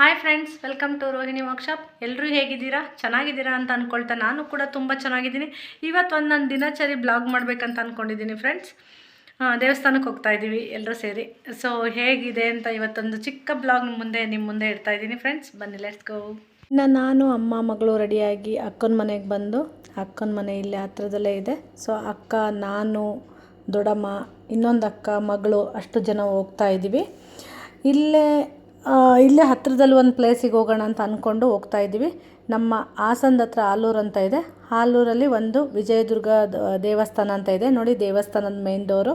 Hi friends welcome to Rohini workshop ಎಲ್ಲರೂ ಹೇಗಿದ್ದೀರಾ? ಚೆನ್ನಾಗಿದ್ದೀರಾ ಅಂತ ಅಂದ್ಕೊಳ್ತಾ ನಾನು ಕೂಡ ತುಂಬ ಚೆನ್ನಾಗಿದ್ದೀನಿ. ಇವತ್ತು ಒಂದು ನಾನು ದಿನಚರಿ ಬ್ಲಾಗ್ ಮಾಡಬೇಕಂತ ಅಂದ್ಕೊಂಡಿದ್ದೀನಿ ಫ್ರೆಂಡ್ಸ್ ದೇವಸ್ಥಾನಕ್ಕೆ ಹೋಗ್ತಾ ಇದ್ದೀವಿ ಎಲ್ಲರೂ ಸೇರಿ. ಸೊ ಹೇಗಿದೆ ಅಂತ ಇವತ್ತೊಂದು ಚಿಕ್ಕ ಬ್ಲಾಗ್ ಮುಂದೆ ನಿಮ್ಮ ಮುಂದೆ ಇಡ್ತಾ ಇದ್ದೀನಿ ಫ್ರೆಂಡ್ಸ್ ಬನ್ನಿ ಲೆಟ್ಸ್ ಗೋ ಇನ್ನು ನಾನು, ಅಮ್ಮ, ಮಗಳು ರೆಡಿಯಾಗಿ ಅಕ್ಕನ ಮನೆಗೆ ಬಂದು, ಅಕ್ಕನ ಮನೆ ಇಲ್ಲೇ ಹತ್ರದಲ್ಲೇ ಇದೆ. ಸೊ ಅಕ್ಕ, ನಾನು, ದೊಡ್ಡಮ್ಮ, ಇನ್ನೊಂದು ಅಕ್ಕ, ಮಗಳು ಅಷ್ಟು ಜನ ಹೋಗ್ತಾ ಇದ್ದೀವಿ ಇಲ್ಲೇ ಇಲ್ಲೇ ಹತ್ರದಲ್ಲಿ ಒಂದು ಪ್ಲೇಸಿಗೆ ಹೋಗೋಣ ಅಂತ ಅಂದ್ಕೊಂಡು ಹೋಗ್ತಾ ಇದ್ದೀವಿ. ನಮ್ಮ ಹಾಸನದ ಹತ್ರ ಆಲೂರು ಅಂತ ಇದೆ. ಆಲೂರಲ್ಲಿ ಒಂದು ವಿಜಯದುರ್ಗ ದೇವಸ್ಥಾನ ಅಂತ ಇದೆ. ನೋಡಿ, ದೇವಸ್ಥಾನದ main door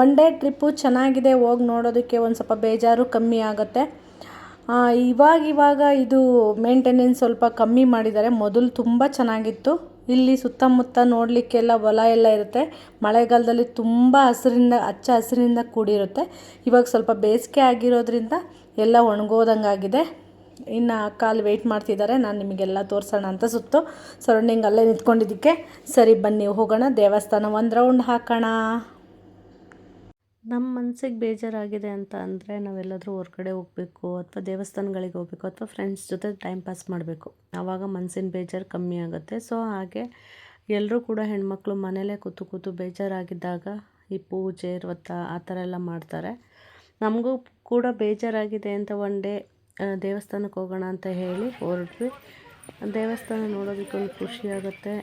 one day trip ಚೆನ್ನಾಗಿದೆ. ಹೋಗಿ ನೋಡೋದಕ್ಕೆ ಒಂದು ಸ್ವಲ್ಪ ಬೇಜಾರು ಕಮ್ಮಿ ಆಗುತ್ತೆ. ಇವಾಗಿವಾಗ ಇವಾಗ ಇವಾಗ ಇದು ಮೇಂಟೆನೆನ್ಸ್ ಸ್ವಲ್ಪ ಕಮ್ಮಿ ಮಾಡಿದ್ದಾರೆ. ಮೊದಲು ತುಂಬ ಚೆನ್ನಾಗಿತ್ತು. ಇಲ್ಲಿ ಸುತ್ತಮುತ್ತ ನೋಡಲಿಕ್ಕೆಲ್ಲ ಹೊಲ ಎಲ್ಲ ಇರುತ್ತೆ. ಮಳೆಗಾಲದಲ್ಲಿ ತುಂಬ ಹಸಿರಿಂದ, ಹಚ್ಚ ಹಸಿರಿಂದ ಕೂಡಿರುತ್ತೆ. ಇವಾಗ ಸ್ವಲ್ಪ ಬೇಸಿಗೆ ಆಗಿರೋದ್ರಿಂದ ಎಲ್ಲ ಒಣಗೋದಂಗಾಗಿದೆ. ಇನ್ನು ಕಾಲು ವೆಯ್ಟ್ ಮಾಡ್ತಿದ್ದಾರೆ ನಾನು ನಿಮಗೆಲ್ಲ ತೋರಿಸೋಣ ಅಂತ ಸುತ್ತು. ಸರೌಂಡಿಂಗ್ ಅಲ್ಲೇ ನಿಂತ್ಕೊಂಡಿದ್ದಕ್ಕೆ. ಸರಿ, ಬನ್ನಿ, ಹೋಗೋಣ. ದೇವಸ್ಥಾನ ಒಂದು ರೌಂಡ್ ಹಾಕೋಣ. ನಮ್ಮ ಮನಸ್ಸಿಗೆ ಬೇಜಾರಾಗಿದೆ ಅಂತ ಅಂದರೆ ನಾವೆಲ್ಲಾದರೂ ಹೊರ್ಗಡೆ ಹೋಗಬೇಕು, ಅಥವಾ ದೇವಸ್ಥಾನಗಳಿಗೆ ಹೋಗಬೇಕು, ಅಥವಾ ಫ್ರೆಂಡ್ಸ್ ಜೊತೆ ಟೈಮ್ ಪಾಸ್ ಮಾಡಬೇಕು. ಆವಾಗ ಮನಸ್ಸಿನ ಬೇಜಾರು ಕಮ್ಮಿ ಆಗುತ್ತೆ. ಸೊ ಹಾಗೆ ಎಲ್ಲರೂ ಕೂಡ ಹೆಣ್ಮಕ್ಳು ಮನೇಲೇ ಕೂತು ಕೂತು ಬೇಜಾರಾಗಿದ್ದಾಗ ಈ ಪೂಜೆ, ವ್ರತ ಆ ಥರ ಎಲ್ಲ ಮಾಡ್ತಾರೆ. ನಮಗೂ ಕೂಡ ಬೇಜಾರಾಗಿದೆ ಅಂತ ಒನ್ ಡೇ ದೇವಸ್ಥಾನಕ್ಕೆ ಹೋಗೋಣ ಅಂತ ಹೇಳಿ ಹೊರಟ್ವಿ. ದೇವಸ್ಥಾನ ನೋಡೋದಕ್ಕೆ ಖುಷಿಯಾಗುತ್ತೆ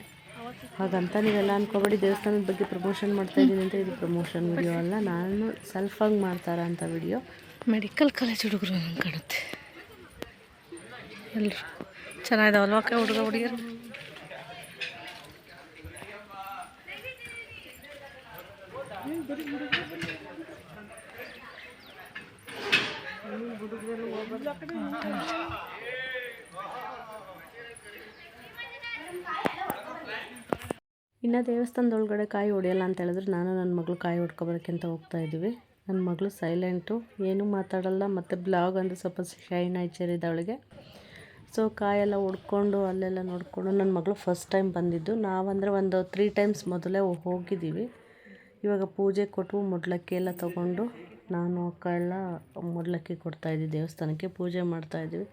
ಹಾಗಂತ ನೀವೆಲ್ಲ ಅಂದ್ಕೋಬೇಡಿ ದೇವಸ್ಥಾನದ ಬಗ್ಗೆ ಪ್ರಮೋಷನ್ ಮಾಡ್ತಾ ಇದ್ದೀನಿ ಅಂತ ಇದು ಪ್ರಮೋಷನ್ ವಿಡಿಯೋ ಅಲ್ಲ. ನಾನು ಸೆಲ್ಫಾಗಿ ಮಾಡ್ತಾರ ಅಂತ ವಿಡಿಯೋ ಮೆಡಿಕಲ್ ಕಾಲೇಜ್ ಹುಡುಗರು ನಂಗೆ ಕಾಣುತ್ತೆ. ಎಲ್ಲರೂ ಚೆನ್ನಾಗಿದಾವಲ್ವ ಹುಡುಗ ಹುಡುಗಿಯರು? ಇನ್ನು ದೇವಸ್ಥಾನದೊಳಗಡೆ ಕಾಯಿ ಹೊಡೆಯಲ್ಲ ಅಂತ ಹೇಳಿದ್ರೆ ನಾನು ನನ್ನ ಮಗಳು ಕಾಯಿ ಹೊಡ್ಕೊಬರಕ್ಕಿಂತ ಹೋಗ್ತಾ ಇದ್ದೀವಿ. ನನ್ನ ಮಗಳು ಸೈಲೆಂಟು ಏನೂ ಮಾತಾಡಲ್ಲ ಮತ್ತು ಬ್ಲಾಗ್ ಅಂದರೆ ಸ್ವಲ್ಪ ಶೈನ್ ಐಚರ್ ಅವಳಿಗೆ. ಸೊ ಕಾಯೆಲ್ಲ ಹೊಡ್ಕೊಂಡು ಅಲ್ಲೆಲ್ಲ ನೋಡಿಕೊಂಡು ನನ್ನ ಮಗಳು ಫಸ್ಟ್ ಟೈಮ್ ಬಂದಿದ್ದು. ನಾವಂದರೆ ಒಂದು ತ್ರೀ ಟೈಮ್ಸ್ ಮೊದಲೇ ಹೋಗಿದ್ದೀವಿ. ಇವಾಗ ಪೂಜೆ ಕೊಟ್ಟು ಮುಡ್ಲಕ್ಕಿ ಎಲ್ಲ ತೊಗೊಂಡು ನಾನು, ಅಕ್ಕ ಎಲ್ಲ ಕೊಡ್ತಾ ಕೊಡ್ತಾಯಿದ್ವಿ ದೇವಸ್ಥಾನಕ್ಕೆ, ಪೂಜೆ ಮಾಡ್ತಾಯಿದ್ವಿ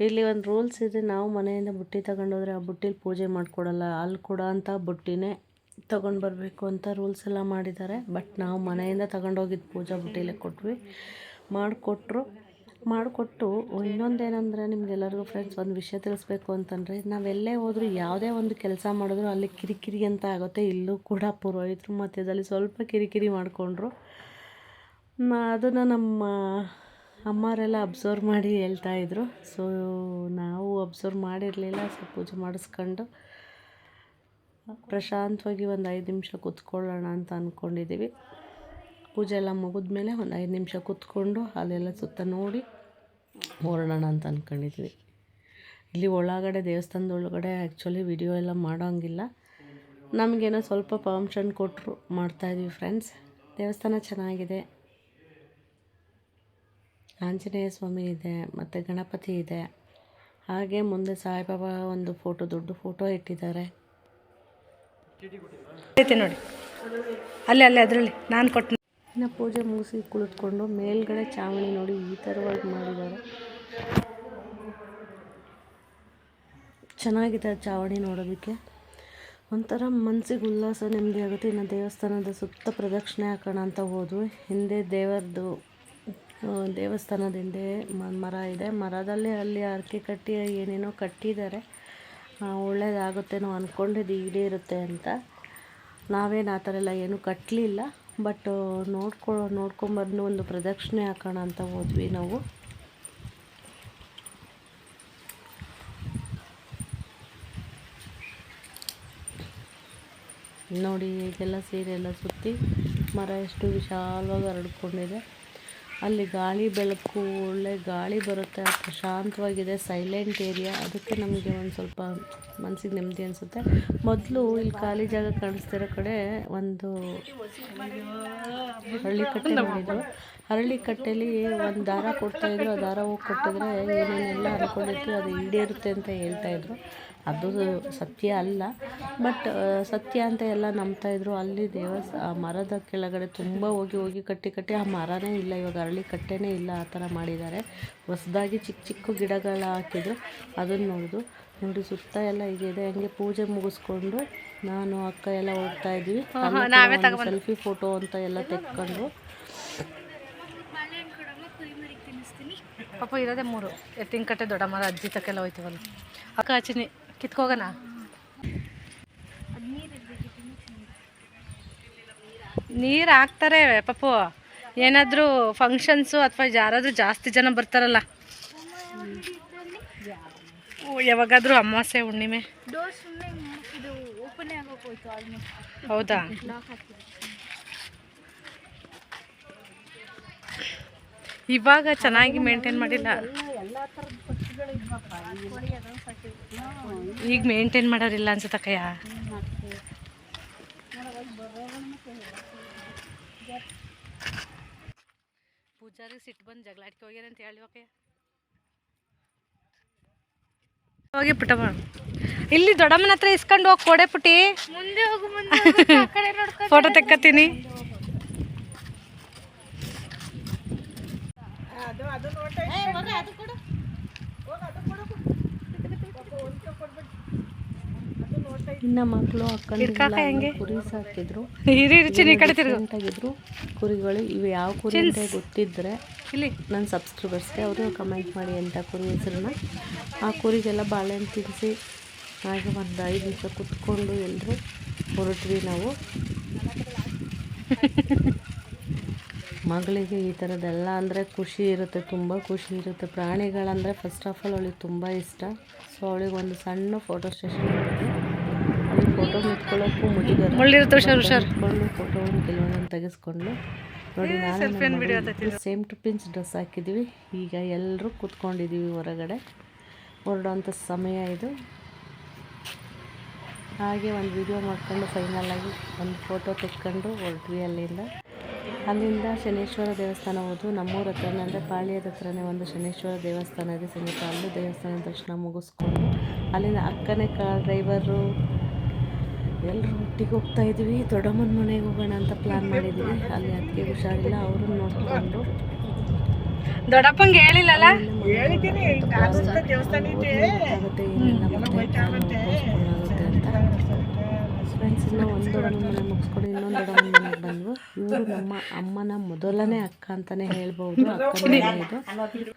ಇಲ್ಲಿ ಒಂದು ರೂಲ್ಸ್ ಇದೆ, ನಾವು ಮನೆಯಿಂದ ಬುಟ್ಟಿ ತಗೊಂಡೋದ್ರೆ ಆ ಬುಟ್ಟಿಲಿ ಪೂಜೆ ಮಾಡಿಕೊಡಲ್ಲ ಅಲ್ಲಿ ಕೊಡೋ ಅಂಥ ಬುಟ್ಟಿನೇ ತಗೊಂಡು ಬರಬೇಕು ಅಂತ ರೂಲ್ಸ್ ಎಲ್ಲ ಮಾಡಿದ್ದಾರೆ. ಬಟ್ ನಾವು ಮನೆಯಿಂದ ತಗೊಂಡೋಗಿದ್ದು ಪೂಜಾ ಬುಟ್ಟಿಲೇ ಕೊಟ್ವಿ. ಮಾಡಿಕೊಟ್ರು. ಮಾಡಿಕೊಟ್ಟು ಇನ್ನೊಂದೇನೆಂದರೆ ನಿಮ್ಗೆಲ್ಲರಿಗೂ ಫ್ರೆಂಡ್ಸ್ ಒಂದು ವಿಷಯ ತಿಳಿಸ್ಬೇಕು ಅಂತಂದರೆ, ನಾವೆಲ್ಲೇ ಹೋದರೂ ಯಾವುದೇ ಒಂದು ಕೆಲಸ ಮಾಡಿದ್ರು ಅಲ್ಲಿ ಕಿರಿಕಿರಿ ಅಂತ ಆಗುತ್ತೆ. ಇಲ್ಲೂ ಕೂಡ ಪುರೋಹಿತರು ಮಧ್ಯದಲ್ಲಿ ಸ್ವಲ್ಪ ಕಿರಿಕಿರಿ ಮಾಡಿಕೊಂಡ್ರು. ಅದನ್ನು ನಮ್ಮ ಅಮ್ಮರೆಲ್ಲ ಅಬ್ಸರ್ವ್ ಮಾಡಿ ಹೇಳ್ತಾಯಿದ್ರು ಸೊ ನಾವು ಅಬ್ಸರ್ವ್ ಮಾಡಿರಲಿಲ್ಲ. ಸೊ ಪೂಜೆ ಮಾಡಿಸ್ಕೊಂಡು ಪ್ರಶಾಂತವಾಗಿ ಒಂದು ಐದು ನಿಮಿಷ ಕೂತ್ಕೊಳ್ಳೋಣ ಅಂತ ಅಂದ್ಕೊಂಡಿದ್ದೀವಿ ಪೂಜೆ ಎಲ್ಲ ಮುಗಿದ್ಮೇಲೆ ಒಂದು ಐದು ನಿಮಿಷ ಕೂತ್ಕೊಂಡು ಅಲ್ಲೆಲ್ಲ ಸುತ್ತ ನೋಡಿ ಹೊರಡೋಣ ಅಂತ ಅಂದ್ಕೊಂಡಿದ್ವಿ ಇಲ್ಲಿ ಒಳಗಡೆ ದೇವಸ್ಥಾನದ ಒಳಗಡೆ ಆ್ಯಕ್ಚುಲಿ ವಿಡಿಯೋ ಎಲ್ಲ ಮಾಡೋಂಗಿಲ್ಲ. ನಮಗೇನೋ ಸ್ವಲ್ಪ ಪರ್ಮಿಷನ್ ಕೊಟ್ಟರು ಮಾಡ್ತಾಯಿದ್ವಿ ಫ್ರೆಂಡ್ಸ್ ದೇವಸ್ಥಾನ ಚೆನ್ನಾಗಿದೆ. ಆಂಜನೇಯ ಸ್ವಾಮಿ ಇದೆ ಮತ್ತು ಗಣಪತಿ ಇದೆ. ಹಾಗೆ ಮುಂದೆ ಸಾಯಿಬಾಬಾ ಒಂದು ಫೋಟೋ ದೊಡ್ಡ ಫೋಟೋ ಇಟ್ಟಿದ್ದಾರೆ. ಐತೆ ನೋಡಿ. ಅಲ್ಲೇ ಅಲ್ಲೇ ಅದರಲ್ಲಿ ನಾನು ಕೊಟ್ಟು ಇನ್ನು ಪೂಜೆ ಮುಗಿಸಿ ಕುಳಿತುಕೊಂಡು ಮೇಲ್ಗಡೆ ಚಾವಣಿ ನೋಡಿ ಈ ಥರವಾಗಿ ಮಾಡಿದ್ದಾರೆ. ಚೆನ್ನಾಗಿದೆ ಚಾವಣಿ ನೋಡೋದಕ್ಕೆ. ಒಂಥರ ಮನಸ್ಸಿಗೆ ಉಲ್ಲಾಸ ನೆಮ್ಮದಿ ಆಗುತ್ತೆ. ಇನ್ನು ದೇವಸ್ಥಾನದ ಸುತ್ತ ಪ್ರದಕ್ಷಿಣೆ ಹಾಕೋಣ ಅಂತ ಹೋದ್ವಿ. ಹಿಂದೆ ದೇವರದು ದೇವಸ್ಥಾನದ ಹಿಂದೆ ಮರ ಇದೆ. ಮರದಲ್ಲಿ ಅಲ್ಲಿ ಹರಕೆ ಕಟ್ಟಿ ಏನೇನೋ ಕಟ್ಟಿದ್ದಾರೆ. ಒಳ್ಳೆಯದಾಗುತ್ತೇನೋ ಅಂದ್ಕೊಂಡಿದ್ದು ಈಡೇರುತ್ತೆ ಅಂತ. ನಾವೇನು ಆ ಥರ ಎಲ್ಲ ಏನೂ ಕಟ್ಟಲಿಲ್ಲ ಬಟ್ ನೋಡ್ಕೊ, ನೋಡ್ಕೊಂಬಂದು ಒಂದು ಪ್ರದಕ್ಷಿಣೆ ಹಾಕೋಣ ಅಂತ ಹೋದ್ವಿ ನಾವು. ನೋಡಿ, ಈಗೆಲ್ಲ ಸೀರೆ ಎಲ್ಲ ಸುತ್ತಿ ಮರ ಎಷ್ಟು ವಿಶಾಲವಾಗಿ ಹರಡ್ಕೊಂಡಿದೆ. ಅಲ್ಲಿ ಗಾಳಿ ಬೆಳಕು, ಒಳ್ಳೆ ಗಾಳಿ ಬರುತ್ತೆ, ಪ್ರಶಾಂತವಾಗಿದೆ ಸೈಲೆಂಟ್ ಏರಿಯಾ ಅದಕ್ಕೆ ನಮಗೆ ಒಂದು ಸ್ವಲ್ಪ ಮನಸ್ಸಿಗೆ ನೆಮ್ಮದಿ ಅನಿಸುತ್ತೆ. ಮೊದಲು ಇಲ್ಲಿ ಖಾಲಿ ಜಾಗ ಕಾಣಿಸ್ತಿರೋ ಕಡೆ ಒಂದು ಹಳ್ಳಿಕಟ್ಟೆ ಮಾಡಿದ್ರು ಹರಳಿಕಟ್ಟೆಯಲ್ಲಿ ಒಂದು ದಾರ ಕೊಡ್ತಾಯಿದ್ರು ಆ ದಾರ ಹೋಗಿ ಕೊಟ್ಟಿದ್ರೆ ಏನೇನೆಲ್ಲ ಅನ್ಕೊಂಡಿರ್ತೀವಿ ಅದು ಈಡೇರುತ್ತೆ ಅಂತ ಹೇಳ್ತಾಯಿದ್ರು ಅದು ಸತ್ಯ ಅಲ್ಲ. ಬಟ್ ಸತ್ಯ ಅಂತ ಎಲ್ಲ ನಂಬ್ತಾ ಇದ್ರು. ಅಲ್ಲಿ ದೇವಸ್ ಆ ಮರದ ಕೆಳಗಡೆ ತುಂಬ ಹೋಗಿ ಹೋಗಿ ಕಟ್ಟಿ ಕಟ್ಟಿ ಆ ಮರನೇ ಇಲ್ಲ. ಇವಾಗ ಅರಳಿ ಕಟ್ಟೆನೇ ಇಲ್ಲ. ಆ ಥರ ಮಾಡಿದ್ದಾರೆ. ಹೊಸದಾಗಿ ಚಿಕ್ಕ ಚಿಕ್ಕ ಗಿಡಗಳು ಹಾಕಿದ್ರು. ಅದನ್ನು ನೋಡಿದ್ರು ನೋಡಿ ಸುತ್ತ ಎಲ್ಲ ಹೀಗಿದೆ ಹಂಗೆ ಪೂಜೆ ಮುಗಿಸ್ಕೊಂಡು ನಾನು ಅಕ್ಕ ಎಲ್ಲ ಹೋಗ್ತಾ ಇದ್ವಿ. ಸೆಲ್ಫಿ ಫೋಟೋ ಅಂತ ಎಲ್ಲ ತೆಕ್ಕೊಂಡು. ಪಾಪ ಇರೋದೇ ಮೂರು. ಎತ್ತಿನ ಕಟ್ಟೆ ದೊಡ್ಡ ಮರ ಅಜ್ಜಿ ತಕ್ಕೆಲ್ಲ ಹೋಯ್ತೀವಲ್ಲ. ಅಕ್ಕ ಹಚ್ಚಿನಿ ಕಿತ್ಕೋಗಣ ನೀರು ಹಾಕ್ತಾರೆ ಪಾಪು. ಏನಾದರೂ ಫಂಕ್ಷನ್ಸು ಅಥವಾ ಯಾರಾದರೂ ಜಾಸ್ತಿ ಜನ ಬರ್ತಾರಲ್ಲ. ಯಾವಾಗಾದರೂ ಅಮಾವಾಸ್ಯ ಹುಣ್ಣಿಮೆ. ಹೌದಾ? ಇವಾಗ ಚೆನ್ನಾಗಿ ಮೇಂಟೈನ್ ಮಾಡಿಲ್ಲ. ಈಗ ಮೇಂಟೈನ್ ಮಾಡೋರಿಲ್ಲ ಅನ್ಸುತ್ತಕ್ಕಯ್ಯ ಪೂಜಾರಿ ಸಿಟ್ಟು ಬಂದು ಜಗಳಾಡ್ಕೆ ಹೋಗ್ಯಾರ ಅಂತ ಹೇಳಿವಕ್ಕಯ್ಯ ಹೋಗಿ ಪುಟ್ಟಮ್ಮ ಇಲ್ಲಿ ದೊಡ್ಡಮ್ಮನ ಹತ್ರ ಇಸ್ಕೊಂಡು ಹೋಗಿ ಕೊಡೆ ಮುಂದೆ ಹೋಗು ಮುಂದೆ ಫೋಟೋ ತೆಕ್ಕತ್ತೀನಿ ಇನ್ನು ಮಕ್ಕಳು ಅಕ್ಕಂದಿರೆಲ್ಲ ಹೆಂಗೆ? ಕುರಿ ಸಾಕಿದ್ರು. ಈ ಕಡೆ ತಿರುಗಿದ್ರು ಕುರಿಗಳು ಇವು ಯಾವ ಕುರಿ ಅಂತ ಗೊತ್ತಿದ್ರೆ ಇಲ್ಲಿ. ನನ್ನ ಸಬ್ಸ್ಕ್ರೈಬರ್ಸ್ಗೆ ಅವರು ಕಮೆಂಟ್ ಮಾಡಿ ಅಂತ ಕುರಿ ಹೆಸರನ್ನ. ಆ ಕುರಿಗೆಲ್ಲ ಬಾಳೆಹಣ್ಣು ತಿನ್ನಿಸಿ ಹಾಗೆ ಒಂದು ಐದು ನಿಮಿಷ ಕುತ್ಕೊಂಡು ಎಲ್ಲರೂ ಹೊರಟ್ವಿ ನಾವು. ಮಗಳಿಗೆ ಈ ಥರದ್ದೆಲ್ಲ ಅಂದರೆ ಖುಷಿ ಇರುತ್ತೆ ತುಂಬ ಖುಷಿ ಇರುತ್ತೆ. ಪ್ರಾಣಿಗಳಂದರೆ ಫಸ್ಟ್ ಆಫ್ ಆಲ್ ಅವಳಿಗೆ ತುಂಬ ಇಷ್ಟ. ಸೊ ಅವಳಿಗೆ ಒಂದು ಸಣ್ಣ ಫೋಟೋ ಸ್ಟೇಷನ್ ಅಲ್ಲಿ ಫೋಟೋ ನಿಂತ್ಕೊಳ್ಳೋಕ್ಕೂ ಮುಗಿದಾರೆ ನಿಂತ್ಕೊಂಡು ಫೋಟೋವನ್ನು ಕೆಲವೊಂದನ್ನು ತೆಗೆಸ್ಕೊಂಡು. ನೋಡಿ ನಾನು ಸೇಮ್ ಟು ಪಿನ್ಸ್ ಡ್ರೆಸ್ ಹಾಕಿದ್ದೀವಿ ಈಗ ಎಲ್ಲರೂ ಕೂತ್ಕೊಂಡಿದ್ದೀವಿ ಹೊರಗಡೆ. ಹೊರಡೋಂಥ ಸಮಯ ಇದು. ಹಾಗೆ ಒಂದು ವಿಡಿಯೋ ಮಾಡ್ಕೊಂಡು ಫೈನಲ್ ಆಗಿ ಒಂದು ಫೋಟೋ ತೆಕ್ಕೊಂಡು ಹೊರಟ್ವಿ ಅಲ್ಲಿಂದ. ಅಲ್ಲಿಂದ ಶನೇಶ್ವರ ದೇವಸ್ಥಾನ ಹೋದ್ವು. ನಮ್ಮೂರ ಹತ್ರನೇ ಅಂದರೆ ಪಾಳ್ಯದ ಹತ್ರನೇ ಒಂದು ಶನೇಶ್ವರ ದೇವಸ್ಥಾನ ಇದೆ. ಸಂಗೀತ ಅಲ್ಲೂ ದೇವಸ್ಥಾನ ದರ್ಶನ ಮುಗಿಸ್ಕೊಂಡು ಅಲ್ಲಿನ ಅಕ್ಕನೇ ಕಾರ್ ಡ್ರೈವರು ಎಲ್ಲರೂ ಒಟ್ಟಿಗೆ ಹೋಗ್ತಾ ಇದ್ವಿ. ದೊಡ್ಡಮ್ಮನ ಮನೆಗೆ ಹೋಗೋಣ ಅಂತ ಪ್ಲ್ಯಾನ್ ಮಾಡಿದ್ವಿ. ಅಲ್ಲಿ ಅದಕ್ಕೆ ಹುಷಾರಿಲ್ಲ ಅವ್ರನ್ನ ನೋಡಿಕೊಂಡು. ದೊಡ್ಡಪ್ಪಂಗೆ ಹೇಳಿಲ್ಲ ಆಗುತ್ತೆ ಏನೆಲ್ಲ ಅಂತ. ಫ್ರೆಂಡ್ಸ್ ಇನ್ನೂ ಒಂದು ದೊಡ್ಡಮ್ಮನ ಮನೆ ಮುಗಿಸ್ಕೊಂಡು ಇನ್ನೊಂದು ದೊಡ್ಡಮ್ಮನ ಮನೆಗೆ ಬಂದ್ವು. ಇವರು ನಮ್ಮ ಅಮ್ಮನ ಮೊದಲನೇ ಅಕ್ಕ ಅಂತಾನೆ ಹೇಳ್ಬೋದು ಅಕ್ಕನ ಮನೆ ಇದು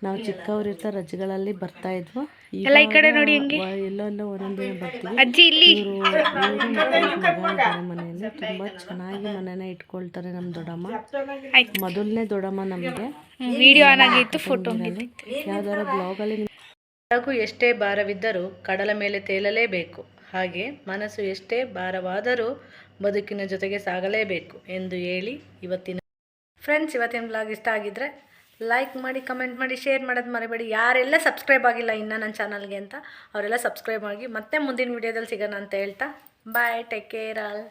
ನಾವು ಚಿಕ್ಕವ್ರು ಇರ್ತಾ ರಜೆಗಳಲ್ಲಿ ಬರ್ತಾ ಇದ್ವು. ಈಗ ಎಲ್ಲೆಲ್ಲೋ ಒಂದೊಂದು ದಿನ ಬರ್ತೀವಿ. ಇವ್ರ ಮನೆಯಲ್ಲಿ ತುಂಬಾ ಚೆನ್ನಾಗಿ ಮನೇನ ಇಟ್ಕೊಳ್ತಾರೆ ನಮ್ಮ ದೊಡ್ಡಮ್ಮ. ಮೊದಲನೇ ದೊಡ್ಡಮ್ಮ ನಮಗೆ. ವಿಡಿಯೋ ಆನ್ ಆಗಿತ್ತು ಫೋಟೋ ಯಾವ್ದಾರ ಬ್ಲಾಗಲ್ಲಿ ಹಡಗು ಎಷ್ಟೇ ಭಾರವಿದ್ದರೂ ಕಡಲ ಮೇಲೆ ತೇಲಲೇಬೇಕು. ಹಾಗೆ ಮನಸ್ಸು ಎಷ್ಟೇ ಭಾರವಾದರೂ ಬದುಕಿನ ಜೊತೆಗೆ ಸಾಗಲೇಬೇಕು ಎಂದು ಹೇಳಿ ಇವತ್ತಿನ ಫ್ರೆಂಡ್ಸ್, ಇವತ್ತಿನ ಬ್ಲಾಗ್ ಇಷ್ಟ ಆಗಿದ್ರೆ ಲೈಕ್ ಮಾಡಿ ಕಮೆಂಟ್ ಮಾಡಿ ಶೇರ್ ಮಾಡೋದು ಮರಿಬೇಡಿ. ಯಾರೆಲ್ಲ ಸಬ್ಸ್ಕ್ರೈಬ್ ಆಗಿಲ್ಲ ಇನ್ನು ನನ್ನ ಚಾನಲ್ಗೆ ಅಂತ, ಅವರೆಲ್ಲ ಸಬ್ಸ್ಕ್ರೈಬ್ ಆಗಿ ಮತ್ತೆ ಮುಂದಿನ ವಿಡಿಯೋದಲ್ಲಿ ಸಿಗೋಣ ಅಂತ ಹೇಳ್ತಾ ಬಾಯ್ ಟೇಕ್ ಕೇರ್ ಆಲ್